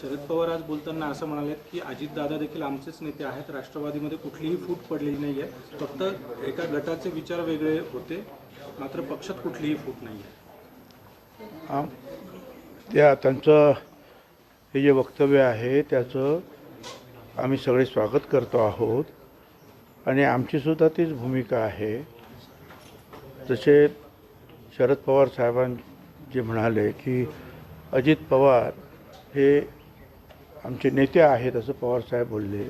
शरद पवार आज बोलताना असं म्हणाले की अजितदादा देखील आमचेच नेते आहेत. राष्ट्रवादीमध्ये कुठलीही फूट पडलेली नाही आहे फक्त एका गटाचे विचार वेगळे होते. मात्र पक्षात कुठलीही फूट नाही आहे त्या त्यांचं हे जे वक्तव्य आहे त्याचं आम्ही सगळे स्वागत करतो आहोत. आणि आमचीसुद्धा तीच भूमिका आहे. जसे शरद पवार साहेबां जे म्हणाले की अजित पवार हे आमचे नेते आहेत असं पवारसाहेब बोलले.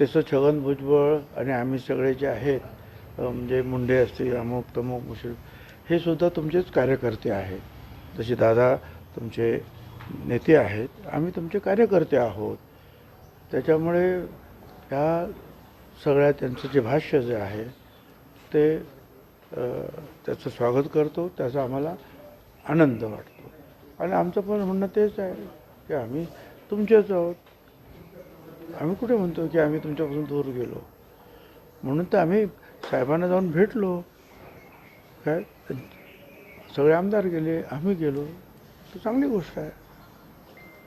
तसं छगन भुजबळ आणि आम्ही सगळे जे आहेत म्हणजे मुंडे असतील अमुक तमुक मुश्रीफ हे सुद्धा तुमचेच कार्यकर्ते आहेत. जसे दादा तुमचे नेते आहेत आम्ही तुमचे कार्यकर्ते आहोत. त्याच्यामुळे ह्या सगळ्या त्यांचं जे भाष्य जे आहे ते त्याचं स्वागत करतो त्याचा आम्हाला आनंद वाटतो. आणि आमचं पण म्हणणं तेच आहे की आम्ही तुमचेच आहोत आम्ही कुठे म्हणतो की आम्ही तुमच्यापासून दूर गेलो? म्हणून तर आम्ही साहेबांना जाऊन भेटलो. काय? सगळे आमदार गेले आम्ही गेलो. तर चांगली गोष्ट आहे.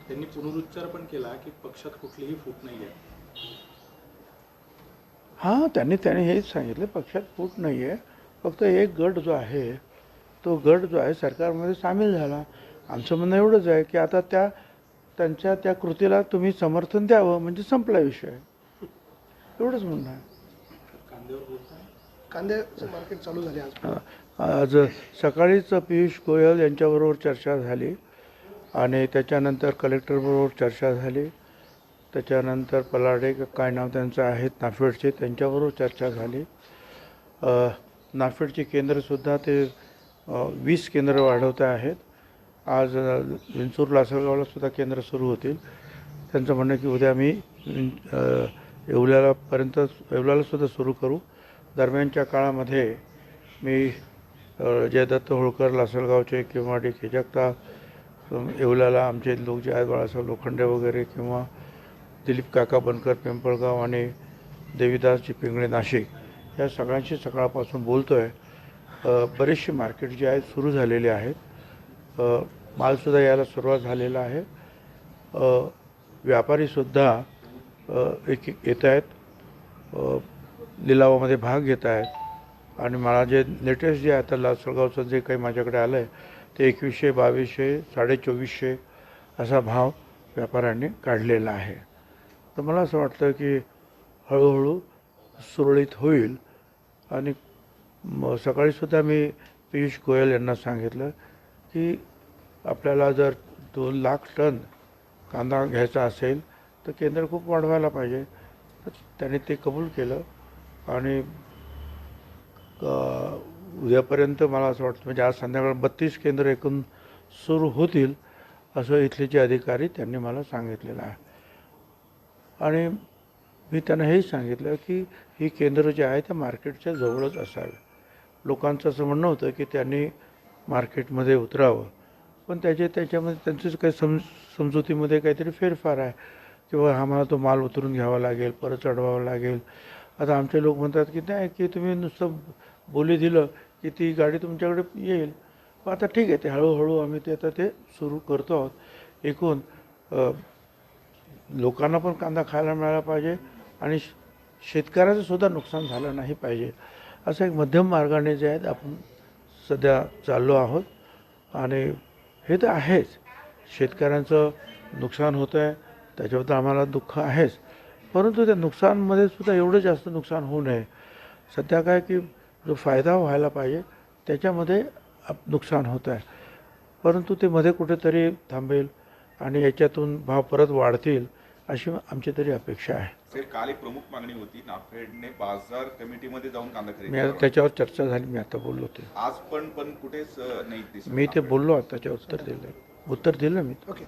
त्यांनी पुनरुच्चार पण केला की पक्षात कुठलीही फूट नाही आहे. हां त्यांनी त्याने हेच सांगितलं पक्षात फूट नाही आहे. फक्त एक गट जो आहे तो गट जो आहे सरकारमध्ये सामील झाला. आमचं म्हणणं एवढंच आहे की आता त्या त्यांच्या त्या कृतीला तुम्ही समर्थन द्यावं म्हणजे संपला विषय. एवढंच म्हणणं आहे. कांद्याचं मार्केट चालू झाले आज. आज सकाळीच पियुष गोयल यांच्याबरोबर चर्चा झाली आणि त्याच्यानंतर कलेक्टरबरोबर चर्चा झाली. त्याच्यानंतर पलाडे काय नाव त्यांचं आहेत नाफेडचे त्यांच्याबरोबर चर्चा झाली. नाफेडची केंद्रसुद्धा ते वीस केंद्र वाढवत आहेत. आज विंचूर लासलगावला सुद्धा केंद्र सुरू होतील. त्यांचं म्हणणं की उद्या आम्ही येवल्यालापर्यंत येवल्यालासुद्धा सुरू करू. दरम्यानच्या काळामध्ये मी जयदत्त होळकर लासलगावचे किंवा डी के जगताप येवल्याला आमचे लोक जे आहेत बाळासाहेब लोखंडे वगैरे किंवा दिलीप काका बनकर पिंपळगाव आणि देवीदासजी पिंगळे नाशिक या सगळ्यांशी सकाळपासून बोलतो आहे बरेचसे मार्केट जे आहेत सुरू झालेले आहेत. मालसुद्धा यायला सुरुवात झालेला आहे. व्यापारीसुद्धा एक एक येत आहेत. लिलावामध्ये भाग घेत आहेत. आणि मला जे लेटेस्ट जे आता लासलगावचं जे काही माझ्याकडे आलं आहे ते एकवीसशे बावीसशे साडेचोवीसशे असा भाव व्यापाऱ्यांनी काढलेला आहे. तर मला असं वाटतं की हळूहळू सुरळीत होईल. आणि सकाळीसुद्धा मी पियुष गोयल यांना सांगितलं की आपल्याला जर दोन लाख टन कांदा घ्यायचा असेल तर केंद्र खूप वाढवायला पाहिजे. तर त्यांनी ते कबूल केलं आणि उद्यापर्यंत मला असं वाटतं म्हणजे आज संध्याकाळ बत्तीस केंद्र एकूण सुरू होतील असं इथले जे अधिकारी त्यांनी मला सांगितलेलं आहे. आणि मी त्यांना हेही सांगितलं की ही केंद्र जे आहे त्या मार्केटच्या जवळच असावे. लोकांचं असं म्हणणं होतं की त्यांनी मार्केटमध्ये उतरावं. पण त्याचे त्याच्यामध्ये त्यांचंच काही सम समजुतीमध्ये काहीतरी फेरफार आहे. किंवा आम्हाला तो माल उतरून घ्यावा लागेल परत चढवावा लागेल. आता आमचे लोक म्हणतात की नाही की तुम्ही नुसतं बोली दिलं की ती गाडी तुमच्याकडे येईल. पण आता ठीक आहे ते हळूहळू आम्ही ते आता ते सुरू करतो आहोत. एकूण लोकांना पण कांदा खायला मिळाला पाहिजे आणि श- शेतकऱ्याचं सुद्धा नुकसान झालं नाही पाहिजे. असं एक मध्यम मार्गाने जे आहेत आपण सध्या चाललो आहोत. आणि हे तर आहेच. शेतकऱ्यांचं नुकसान होतं आहे त्याच्याबद्दल आम्हाला दुःख आहेच. परंतु त्या नुकसानमध्ये सुद्धा एवढं जास्त नुकसान होऊ नये. सध्या काय की जो फायदा व्हायला पाहिजे त्याच्यामध्ये आप- नुकसान होतं आहे परंतु ते मध्ये कुठेतरी थांबेल आणि याच्यातून भाव परत वाढतील. अशी आमची तरी अपेक्षा आहे. काल एक प्रमुख मागणी होती. नाफेडने बाजार कमिटीमध्ये जाऊन कांदा मी खरेदी आता करावा. त्याच्यावर चर्चा झाली. मी आता बोललो ते. आज पण पण कुठेच नाही मी ते बोललो आता त्याच्यावर उत्तर दिलं उत्तर दिलं मी. ओके.